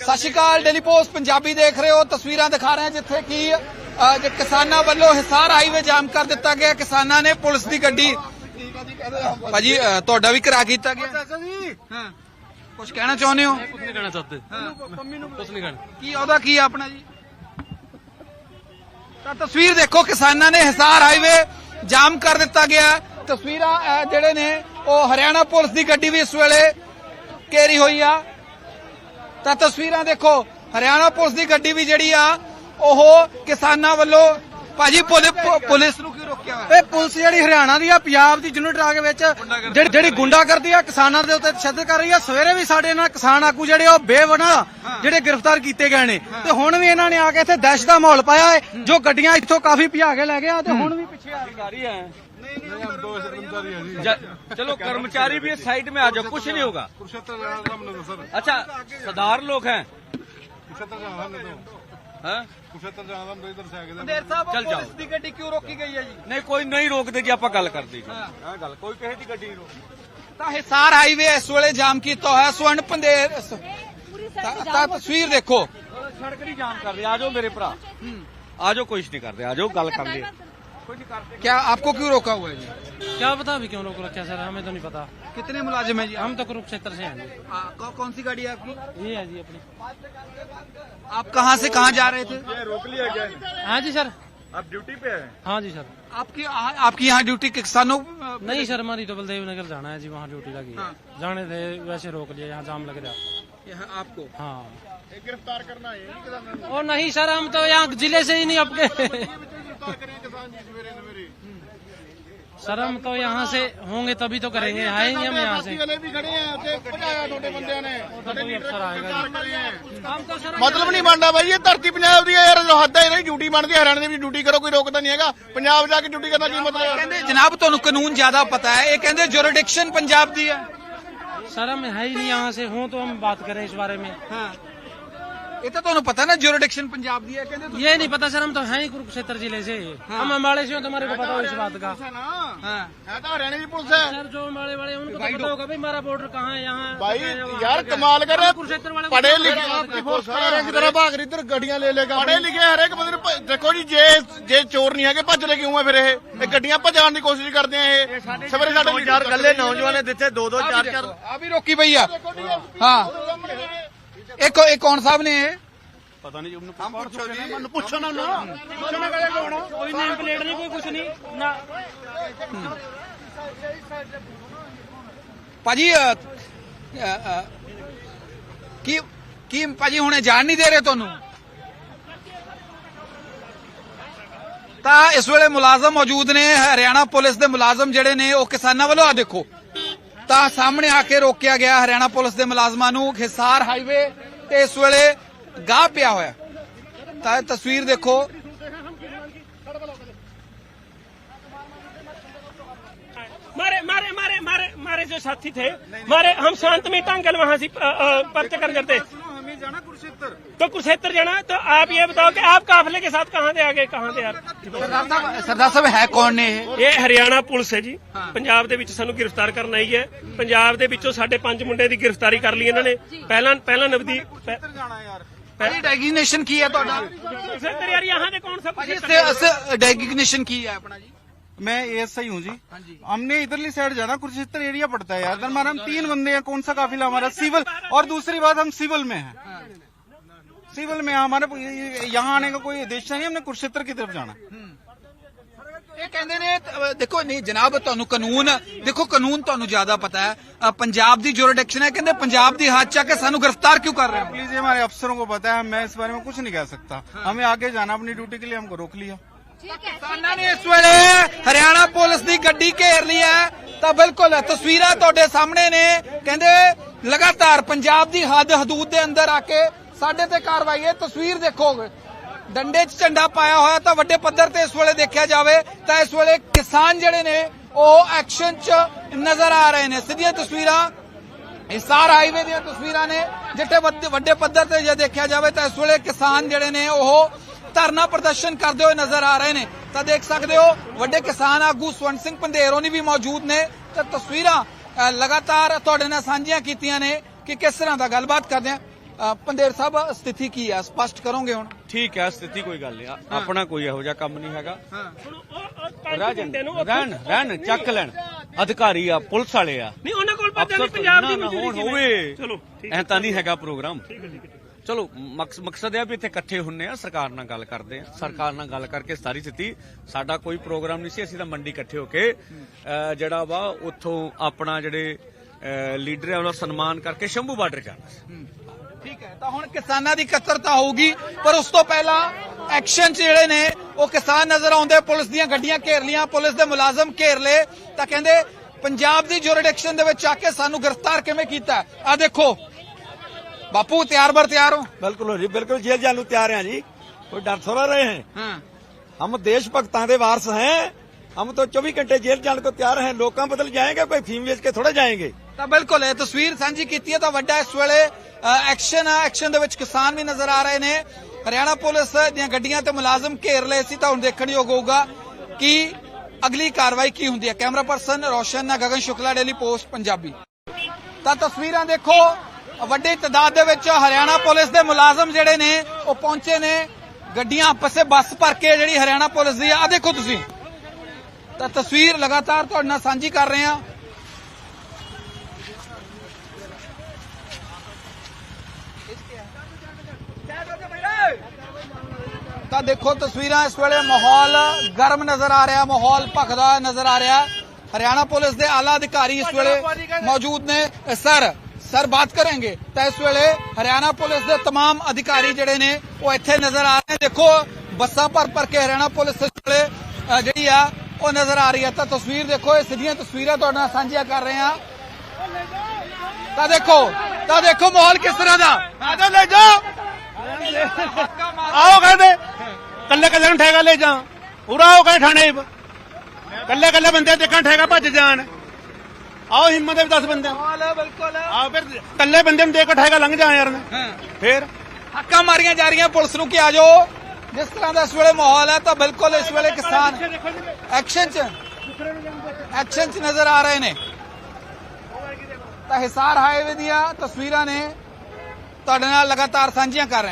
ਸਤਿ ਸ਼੍ਰੀ ਅਕਾਲ Daily Post Punjabi ਦੇਖ ਰਹੇ ਹੋ ਤਸਵੀਰਾਂ ਦਿਖਾ ਰਹੇ ਹਾਂ ਜਿੱਥੇ ਕਿ ਕਿਸਾਨਾਂ ਵੱਲੋਂ ਹਿਸਾਰ ਹਾਈਵੇ ਜਾਮ ਕਰ ਦਿੱਤਾ ਗਿਆ ਕਿਸਾਨਾਂ ਨੇ ਪੁਲਿਸ ਦੀ ਗੱਡੀ ਭਾਜੀ ਤੁਹਾਡਾ ਵੀ ਕਰਾ ਕੀਤਾ ਗਿਆ। ਹਾਂ। ਕੁਝ ਕਹਿਣਾ ਚਾਹੁੰਦੇ ਹੋ? ਕੁਝ ਨਹੀਂ ਕਹਿਣਾ ਚਾਹਤੇ ਕੁਝ ਨਹੀਂ ਕਹਿਣਾ। ਕੀ ਉਹਦਾ ਕੀ ਆਪਣਾ ਜੀ? ਤਾਂ ਤਸਵੀਰ ਦੇਖੋ ਕਿਸਾਨਾਂ ਨੇ ਹਿਸਾਰ ਹਾਈਵੇ ਜਾਮ ਕਰ ਦਿੱਤਾ ਗਿਆ। ਤਸਵੀਰਾਂ ਜਿਹੜੇ ਨੇ ਉਹ ਹਰਿਆਣਾ ਪੁਲਿਸ ਦੀ ਗੱਡੀ ਵੀ ਇਸ ਵੇਲੇ ਘੇਰੀ ਹੋਈ ਆ। ਤਾਂ ਤਸਵੀਰਾਂ ਦੇਖੋ। ਹਰਿਆਣਾ ਪੁਲਿਸ ਦੀ ਗੱਡੀ ਵੀ ਜਿਹੜੀ ਆ ਉਹ ਕਿਸਾਨਾਂ ਵੱਲੋਂ ਭਾਜੀ ਪੁਲਿਸ ਨੂੰ ਕਿਉਂ ਰੋਕਿਆ ਹੋਇਆ? ਇਹ ਪੁਲਿਸ ਜਿਹੜੀ ਹਰਿਆਣਾ ਦੀ ਆ ਪੰਜਾਬ ਦੀ ਯੂਨਿਟ ਰਾਗ ਵਿੱਚ ਜਿਹੜੀ ਜਿਹੜੀ ਗੁੰਡਾ ਕਰਦੀ ਆ ਕਿਸਾਨਾਂ ਦੇ ਉੱਤੇ ਤਸ਼ੱਦਦ ਕਰ ਰਹੀ ਆ। ਸਵੇਰੇ ਵੀ ਸਾਡੇ ਨਾਲ ਕਿਸਾਨ ਆਗੂ ਜਿਹੜੇ ਉਹ ਬੇਵਨਾ ਜਿਹੜੇ ਗ੍ਰਿਫਤਾਰ ਕੀਤੇ ਗਏ ਨੇ। ਤੇ ਹੁਣ ਵੀ ਇਹਨਾਂ ਨੇ ਆ ਕੇ ਇੱਥੇ ਦਹਿਸ਼ਤ ਦਾ ਮਾਹੌਲ ਪਾਇਆ ਹੈ ਜੋ ਗੱਡੀਆਂ ਇੱਥੋਂ ਕਾਫੀ ਭਜਾ ਕੇ ਲੈ ਗਏ ਆ ਤੇ ਹੁਣ ਵੀ ਪਿੱਛੇ ਆ ਰਹੀ ਆ ज- चलो कर्मचारी भी साइड में आ जाओ कुछ नहीं होगा अच्छा साधारण लोग हैं हैं? ਮੰਦੇਰ ਸਾਹਿਬ ਚੱਲ ਜਾਓ। ਪੁਲਿਸ ਦੀ ਗੱਡੀ ਕਿਉਂ ਰੋਕੀ ਗਈ ਹੈ ਜੀ नहीं कोई नहीं रोकते जी आप गल कर दी हाँ, गल कोई कहे दी गड्डी नहीं रोकती ਤਾਂ ਹਿਸਾਰ ਹਾਈਵੇ ਇਸ ਵੇਲੇ ਜਾਮ ਕੀਤਾ ਹੋਇਆ ਸਵਰਨ ਪੰਦੇਰ ਤਾਂ ਤਾਂ ਤਸਵੀਰ ਦੇਖੋ सड़क नहीं जाम कर रहे आ जाओ मेरे भरा आ जाओ कुछ नहीं कर रहे आ क्या आपको क्यों रोका हुआ है जी? क्या पता अभी क्यों रोक रखा है सर हमें तो नहीं पता। कितने मुलाजिम है जी हम तो कुरुक्षेत्र से हैं कौ, कौन सी गाड़ी है आपकी? ये है जी अपनी। आप कहाँ से कहाँ जा रहे थे? रोक लिया गया हाँ जी सर। आप ड्यूटी पे है? हाँ जी सर। आपकी आ- आपकी यहाँ ड्यूटी किसानों नहीं सर हमारी डबल देव नगर जाना है जी वहाँ ड्यूटी लगी है। हाँ। जाने थे वैसे रोक लिया यहाँ जाम लग रहा यहाँ आपको? हाँ। गिरफ्तार करना है और नहीं सर हम तो यहाँ जिले से ही नहीं आपके सर हम तो यहाँ से होंगे तभी तो करेंगे आएंगे हम यहाँ से ਵੀ ਖੜੇ ਆ ਉੱਥੇ ਭਜਾਇਆ ਤੁਹਾਡੇ ਬੰਦਿਆਂ ਨੇ कोई अफसर आएगा जी हम तो सर ਮਤਲਬ ਨਹੀਂ ਬਣਦਾ ਬਾਈ ਇਹ ਧਰਤੀ ਪੰਜਾਬ ਦੀ ਹੈ ਯਾਰ ਜੋ ਹੱਦ ਹੈ ਇਹਦੀ ਡਿਊਟੀ ਬਣਦੀ ਹੈ ਹਰਿਆਣੇ ਦੀ ਵੀ ਡਿਊਟੀ ਕਰੋ ਕੋਈ ਰੋਕਦਾ ਨਹੀਂ ਹੈਗਾ ਪੰਜਾਬ ਜਾ ਕੇ ਡਿਊਟੀ ਕਰਨਾ ਕੀ ਮਤਲਬ ਹੈ ਕਹਿੰਦੇ ਜਨਾਬ ਤੁਹਾਨੂੰ ਕਾਨੂੰਨ ਜ਼ਿਆਦਾ ਪਤਾ ਹੈ ਇਹ ਕਹਿੰਦੇ ਜੁਰਿਡਿਕਸ਼ਨ ਪੰਜਾਬ ਦੀ ਹੈ सर हम है ही नहीं यहाँ से हों तो हम बात करें इस बारे में ਹਾਂ ਇਹ ਤਾਂ ਤੁਹਾਨੂੰ ਪਤਾ ਨਾ ਜੁਰਿਡਿਕਸ਼ਨ ਪੰਜਾਬ ਦੀ ਹੈ ਕਹਿੰਦੇ ਤੁਸੀਂ- ये नहीं पता सर हम तो हैं ही कुरुक्षेत्र जिले से हम अम्बाड़े से हो तो हमारे को पता हो इस बात का ਹਾਂ ਹੈ ਤਾਂ ਹਰਿਆਣੇ ਦੀ पुलिस है सर जो अम्बाड़े वाले हैं, उनको तो पता होगा भाई हमारा बॉर्डर कहाँ है यहाँ भाई कहाँ है, वहाँ यार है। कमाल कर रहे कुरुक्षेत्र वाले को पढ़े पता लिखे होगा। देखो सारे की तरह भाग रही इधर ਗੱਡੀਆਂ ਲੈ ਲੇਗਾ ਪੜ੍ਹੇ ਲਿਖੇ ਹਰੇਕ ਬੰਦੇ ਨੂੰ ਭ- ਦੇਖੋ ਜੀ ਜੇ ਜੇ ਚੋਰ ਨਹੀਂ ਹੈਗੇ ਭੱਜ ਲੈ ਕਿਉਂ ਹੈ ਫਿਰ ਇਹ ਇਹ ਗੱਡੀਆਂ ਭਜਾਉਣ ਦੀ ਕੋਸ਼ਿਸ਼ ਕਰਦੇ ਆ ਇਹ ਸਵੇਰੇ ਸਾਡੇ ਚਾਰ ਗੱਲੇ ਨੌਜਵਾਨ ਨੇ ਦਿੱਤੇ ਦੋ ਦੋ ਚਾਰ ਚਾਰ ਆ ਵੀ ਰੋਕੀ ਪਈ ਆ ਹਾਂ ਇੱਕ ਇਹ ਕੌਣ ਸਾਹਿਬ ਨੇ ਇਹ? ਪਤਾ ਨਹੀਂ ਜੀ ਉਹਨੂੰ ਪੁੱਛੋ ਜੀ। ਮੈਨੂੰ ਪੁੱਛੋ ਨਾ ਨਾ ਪੁੱਛਣਾ ਕਰਿਆ ਕੋਈ ਨੇਮ ਪਲੇਟ ਨਹੀਂ ਕੋਈ ਕੁਝ ਨਹੀਂ ਨਾ। ਭਾਜੀ ਕੀ ਕੀ ਭਾਜੀ ਹੁਣੇ ਜਾਣ ਨਹੀਂ ਦੇ ਰਹੇ ਤੁਹਾਨੂੰ? ਤਾਂ ਇਸ ਵੇਲੇ ਮੁਲਾਜ਼ਮ ਮੌਜੂਦ ਨੇ ਹਰਿਆਣਾ ਪੁਲਿਸ ਦੇ ਮੁਲਾਜ਼ਮ ਜਿਹੜੇ ਨੇ ਉਹ ਕਿਸਾਨਾਂ ਵੱਲੋਂ ਆ ਦੇਖੋ। ਤਾਂ ਸਾਹਮਣੇ ਆ ਕੇ ਰੋਕਿਆ ਗਿਆ ਹਰਿਆਣਾ ਪੁਲਿਸ ਦੇ ਮੁਲਾਜ਼ਮਾਂ ਨੂੰ ਹਿਸਾਰ ਹਾਈਵੇ ਤੇ ਇਸ ਵੇਲੇ ਗਾਹ ਪਿਆ ਹੋਇਆ ਤਾਂ ਇਹ ਤਸਵੀਰ ਦੇਖੋ मारे मारे मारे मारे मारे जो साथी थे मारे हम शांतमय टांगल वहां से अ, अ, पर्चे कर करते तो कुरुक्षेत्र जाना तो आप ये बताओ कि आप काफले के साथ कहाँ से आ गए कहाँ से यार ਸਰਦਾਰ ਸਾਹਿਬ ਸਰਦਾਰ ਸਾਹਿਬ ਹੈ ਕੌਣ ਨੇ ਇਹ ਇਹ ਹਰਿਆਣਾ ਪੁਲਿਸ ਹੈ ਜੀ ਪੰਜਾਬ ਦੇ ਵਿੱਚ ਸਾਨੂੰ ਗ੍ਰਿਫਤਾਰ ਕਰਨ ਆਈ ਹੈ ਪੰਜਾਬ ਦੇ ਵਿੱਚੋਂ ਸਾਡੇ ਪੰਜ ਮੁੰਡੇ ਦੀ ਗ੍ਰਿਫਤਾਰੀ ਕਰ ਲਈ ਇਹਨਾਂ ਨੇ ਪਹਿਲਾਂ ਪਹਿਲਾਂ ਨਵਦੀਪ ਭਾਜੀ ਡੈਗਨੇਸ਼ਨ ਕੀ ਹੈ ਤੁਹਾਡਾ कुरुक्षेत्र यार यहाँ से कौन सा ਭਾਜੀ कुरुक्षेत्र ਇਸ ਡੈਗਨੇਸ਼ਨ ਕੀ ਹੈ ਆਪਣਾ ਜੀ मैं एएसआई हूँ जी हाँ जी। हमने इधरली साइड जाना कुरुक्षेत्र एरिया पड़ता है यार हमारा हम तीन बंदे हैं कौन सा काफिला हमारा सिविल और दूसरी बात हम सिविल में हैं सिविल में हैं, हमारे यहाँ आने का कोई उद्देश्य नहीं हमने कुरुक्षेत्र की तरफ जाना ਇਹ ਕਹਿੰਦੇ ਨੇ ਅ, ਦੇਖੋ ਨਹੀਂ ਜਨਾਬ ਤੁਹਾਨੂੰ ਕਾਨੂੰਨ ਦੇਖੋ ਕਾਨੂੰਨ ਤੁਹਾਨੂੰ ਜ਼ਿਆਦਾ ਪਤਾ ਹੈ ਅ, ਪੰਜਾਬ ਦੀ ਜੁਰਿਡਿਕਸ਼ਨ ਹੈ ਕਹਿੰਦੇ ਪੰਜਾਬ ਦੀ ਹੱਥ ਚ ਆ ਕੇ ਸਾਨੂੰ ਗ੍ਰਿਫਤਾਰ ਕਿਉਂ ਕਰ ਰਹੇ ਹੋ प्लीज ये हमारे अफसरों को पता है मैं इस बारे में कुछ नहीं कह सकता हमें आगे जाना अपनी ड्यूटी के लिए हमको रोक लिया ਕਿਸਾਨਾਂ ਨੇ ਇਸ ਵੇਲੇ ਹਰਿਆਣਾ ਪੁਲਿਸ ਦੀ ਗੱਡੀ ਘੇਰ ਲਈ ਹੈ। ਤਾਂ ਬਿਲਕੁਲ ਤਸਵੀਰਾਂ ਤੁਹਾਡੇ ਸਾਹਮਣੇ ਨੇ। ਕਹਿੰਦੇ ਲਗਾਤਾਰ ਪੰਜਾਬ ਦੀ ਹੱਦ ਹਦੂਦ ਦੇ ਅੰਦਰ ਆ ਕੇ ਸਾਡੇ ਤੇ ਕਾਰਵਾਈ ਹੈ। ਤਸਵੀਰ ਦੇਖੋਗੇ ਡੰਡੇ 'ਚ ਝੰਡਾ ਪਾਇਆ ਹੋਇਆ ਤਾਂ ਵੱਡੇ ਪੱਧਰ ਤੇ ਇਸ ਵੇਲੇ ਦੇਖਿਆ ਜਾਵੇ ਤਾਂ ਇਸ ਵੇਲੇ ਕਿਸਾਨ ਜਿਹੜੇ ਨੇ ਉਹ ਐਕਸ਼ਨ 'ਚ ਨਜ਼ਰ ਆ ਰਹੇ ਨੇ। ਸਿੱਧੀਆਂ ਤਸਵੀਰਾਂ ਹਿਸਾਰ ਹਾਈਵੇ ਦੀਆਂ ਤਸਵੀਰਾਂ ਨੇ। ਜਿੱਥੇ ਵੱਡੇ- ਵੱਡੇ ਪੱਧਰ ਤੇ ਜੇ ਦੇਖਿਆ ਜਾਵੇ ਤਾਂ ਇਸ ਵੇਲੇ ਕਿਸਾਨ ਜਿਹੜੇ ਨੇ ਉਹ ਧਰਨਾ ਪ੍ਰਦਰਸ਼ਨ ਕਰਦੇ ਹੋਏ ਨਜ਼ਰ ਆ ਰਹੇ ਨੇ। ਤਾਂ ਦੇਖ ਸਕਦੇ ਹੋ ਵੱਡੇ ਕਿਸਾਨ ਆਗੂ ਸਵਰਨ ਸਿੰਘ ਪੰਧੇਰੋਂ ਵੀ ਮੌਜੂਦ ਨੇ। ਤਾਂ ਤਸਵੀਰਾਂ ਲਗਾਤਾਰ ਤੁਹਾਡੇ ਨਾਲ ਸਾਂਝੀਆਂ ਕੀਤੀਆਂ ਨੇ ਕਿ ਕਿਸ ਤਰ੍ਹਾਂ ਦਾ ਗੱਲਬਾਤ ਕਰਦੇ ਆ। ਪੰਦੇਰ ਸਾਹਿਬ ਸਥਿਤੀ ਕੀ ਹੈ ਸਪਸ਼ਟ ਕਰੋਗੇ ਹੁਣ। ਠੀਕ ਹੈ ਸਥਿਤੀ ਕੋਈ ਗੱਲ ਨਹੀਂ। ਆ- ਆਪਣਾ ਕੋਈ ਇਹੋ ਜਿਹਾ ਕੰਮ ਨਹੀਂ ਹੈਗਾ। ਹੁਣ ਉਹ- ਉਹ ਪੰਜ ਰਾਜਨ ਰਹਿਣ ਰਹਿਣ ਚੱਕ ਲੈਣ। ਅਧਿਕਾਰੀ ਆ ਪੁਲਿਸ ਵਾਲੇ ਆ। ਨਹੀਂ ਉਹਨਾਂ ਕੋਲ ਪਤਾ ਨਹੀਂ ਪੰਜਾਬ ਦੀ। ਹੋਵੇ। ਚਲੋ ਐ ਤਾਂ ਨਹੀਂ ਹੈਗਾ ਪ੍ਰੋਗਰਾਮ। ਠੀਕ ਹੈ, ਠੀਕ ਹੈ। ਚਲੋ ਮਕਸਦ ਇਹ ਆ ਵੀ ਇੱਥੇ ਇਕੱਠੇ ਹੁੰਨੇ ਆ, ਸਰਕਾਰ ਨਾਲ ਗੱਲ ਕਰਦੇ ਆ। ਸਰਕਾਰ ਨਾਲ ਗੱਲ ਕਰਕੇ ਸਾਰੀ ਸਥਿਤੀ, ਸਾਡਾ ਕੋਈ ਪ੍ਰੋਗਰਾਮ ਨਹੀਂ ਸੀ, ਅਸੀਂ ਤਾਂ ਮੰਡੀ ਇਕੱਠੇ ਹੋ ਕੇ ਜਿਹੜਾ ਵਾ ਉੱਥੋਂ ਆਪਣਾ ਜਿਹੜੇ ਲੀਡਰ ਆ ਉਹਨਾਂ ਦਾ ਸਨਮਾਨ ਕਰਕੇ ਸ਼ੰਭੂ ਬਾਰਡਰ ਜਾਣਾ ਸੀ। ਠੀਕ ਹੈ, ਤਾਂ ਹੁਣ ਕਿਸਾਨਾਂ ਦੀ ਕਤਰਤਾ ਹੋਊਗੀ, ਪਰ ਉਸ ਤੋਂ ਪਹਿਲਾਂ ਐਕਸ਼ਨ 'ਚ ਜਿਹੜੇ ਨੇ, ਉਹ ਕਿਸਾਨ ਨਜ਼ਰ ਆਉਂਦੇ ਪੁਲਿਸ ਦੀਆਂ ਗੱਡੀਆਂ ਘੇਰ ਲੀਆਂ ਪੁਲਿਸ ਦੇ ਮੁਲਾਜ਼ਮ ਘੇਰ ਲਏ, ਤਾਂ ਕਹਿੰਦੇ, ਪੰਜਾਬ ਦੀ ਜੁਰਿਡਿਕਸ਼ਨ ਦੇ ਵਿੱਚ ਆ ਕੇ ਸਾਨੂੰ ਗ੍ਰਿਫਤਾਰ ਕਿਵੇਂ ਕੀਤਾ? ਆ ਦੇਖੋ ਬਾਪੂ ਤਿਆਰ ਬਰ ਤਿਆਰ ਹੋ ਬਿਲਕੁਲ ਹੋ ਜੀ ਬਿਲਕੁਲ ਜੇਲ੍ਹ ਜਾਣ ਨੂੰ ਤਿਆਰ ਹਾਂ ਜੀ ਕੋਈ ਡਰ ਥੋੜਾ ਰਹੇ हैं ਹਾਂ हम देश भक्तां ਦੇ ਵਾਰਸ हैं हम तो 24 घंटे जेल जाने को तैयार हैं लोकां बदल जाएंगे कोई फीम बेच के थोड़ा जाएंगे ਤਾਂ ਬਿਲਕੁਲ ਇਹ ਤਸਵੀਰ ਸਾਂਝੀ ਕੀਤੀ ਹੈ ਤਾਂ ਵੱਡਾ ਇਸ ਵੇਲੇ ਐਕਸ਼ਨ ਹੈ ਐਕਸ਼ਨ ਦੇ ਵਿੱਚ ਕਿਸਾਨ ਵੀ ਨਜ਼ਰ ਆ ਰਹੇ ਨੇ ਹਰਿਆਣਾ ਪੁਲਿਸ ਦੀਆਂ ਗੱਡੀਆਂ ਤੇ ਮੁਲਾਜ਼ਮ ਘੇਰ ਲਏ ਸੀ ਤਾਂ ਹੁਣ ਦੇਖਣ ਯੋਗ ਹੋਊਗਾ ਕਿ ਅਗਲੀ ਕਾਰਵਾਈ ਕੀ ਹੁੰਦੀ ਹੈ ਕੈਮਰਾ ਪਰਸਨ ਰੋਸ਼ਨ ਨਾਲ ਗਗਨ ਸ਼ੁਕਲਾ ਡੇਲੀ ਪੋਸਟ ਪੰਜਾਬੀ ਤਾਂ ਤਸਵੀਰਾਂ ਦੇਖੋ ਵੱਡੀ ਤਾਦਾਦ ਦੇ ਵਿੱਚ ਹਰਿਆਣਾ ਪੁਲਿਸ ਦੇ ਮੁਲਾਜ਼ਮ ਜਿਹੜੇ ਨੇ ਉਹ ਪਹੁੰਚੇ ਨੇ। ਗੱਡੀਆਂ ਆਪਸੇ ਬੱਸ ਭਰ ਕੇ ਜਿਹੜੀ ਹਰਿਆਣਾ ਪੁਲਿਸ ਦੀ ਆ ਦੇਖੋ ਤੁਸੀਂ। ਤਾਂ ਤਸਵੀਰ ਲਗਾਤਾਰ ਤੁਹਾਡੇ ਨਾਲ ਸਾਂਝੀ ਕਰ ਰਹੇ ਹਾਂ। ਤਾਂ ਦੇਖੋ ਤਸਵੀਰਾਂ ਇਸ ਵੇਲੇ ਮਾਹੌਲ ਗਰਮ ਨਜ਼ਰ ਆ ਰਿਹਾ ਮਾਹੌਲ ਭਖਦਾ ਨਜ਼ਰ ਆ ਰਿਹਾ। ਹਰਿਆਣਾ ਪੁਲਿਸ ਦੇ ਆਲਾ ਅਧਿਕਾਰੀ ਇਸ ਵੇਲੇ ਮੌਜੂਦ ਨੇ। ਸਰ ਸਰ ਬਾਤ ਕਰਾਂਗੇ ਤਾਂ ਇਸ ਵੇਲੇ ਹਰਿਆਣਾ ਪੁਲਿਸ ਦੇ तमाम ਅਧਿਕਾਰੀ ਜਿਹੜੇ ਨੇ ਉਹ ਇੱਥੇ ਨਜ਼ਰ ਆ ਰਹੇ ਨੇ ਦੇਖੋ ਬੱਸਾਂ ਭਰ ਭਰ ਕੇ ਹਰਿਆਣਾ ਪੁਲਿਸ ਇਸ ਵੇਲੇ ਅ, ਜਿਹੜੀ ਆ ਉਹ ਨਜ਼ਰ ਆ ਰਹੀ ਹੈ ਤਾਂ ਤਸਵੀਰ ਦੇਖੋ ਇਹ ਸਿੱਧੀਆਂ ਤਸਵੀਰਾਂ ਤੁਹਾਡੇ ਨਾਲ ਸਾਂਝੀਆਂ ਕਰ ਰਹੇ ਹਾਂ ਤਾਂ ਦੇਖੋ ਤਾਂ ਦੇਖੋ ਮਾਹੌਲ ਕਿਸ ਤਰ੍ਹਾਂ ਦਾ ਆਜਾ ਲੈ ਜਾ ਆਓ ਕਹਿੰਦੇ ਕੱਲੇ ਕੱਲੇ ਨੂੰ ਠੇਗਾ ਲੈ ਜਾ ਉਰਾ ਆਓ ਕਹੇ ਥਾਣੇ ਕੱਲੇ ਕੱਲੇ ਬੰਦੇ ਦੇਖਣ ਠੇਗਾ ਭੱਜ ਜਾਣ ਆਓ ਹਿੰਮਤ ਦੇ। 10 ਬੰਦੇ ਮਾਹੌਲ ਬਿਲਕੁਲ। ਆਓ ਫਿਰ ਕੱਲੇ ਬੰਦੇ ਨੂੰ ਦੇਖ ਕੇ ਠੇਗਾ ਲੰਘ ਜਾ ਯਾਰ। ਫੇਰ? ਹੱਕਾਂ ਮਾਰੀਆਂ ਜਾ ਰਹੀਆਂ ਪੁਲਿਸ ਨੂੰ ਕਿ ਆ ਜਾਓ। ਜਿਸ ਤਰ੍ਹਾਂ ਦਾ ਇਸ ਵੇਲੇ ਮਾਹੌਲ ਹੈ ਤਾਂ ਬਿਲਕੁਲ ਇਸ ਵੇਲੇ ਕਿਸਾਨ ਐਕਸ਼ਨ 'ਚ ਐਕਸ਼ਨ 'ਚ ਨਜ਼ਰ ਆ ਰਹੇ ਨੇ। ਤਾਂ ਹਿਸਾਰ ਹਾਈਵੇ ਦੀਆਂ ਤਸਵੀਰਾਂ ਨੇ ਤੁਹਾਡੇ ਨਾਲ ਲਗਾਤਾਰ ਸਾਂਝੀਆਂ ਕਰ ਰਹੇ ਹਾਂ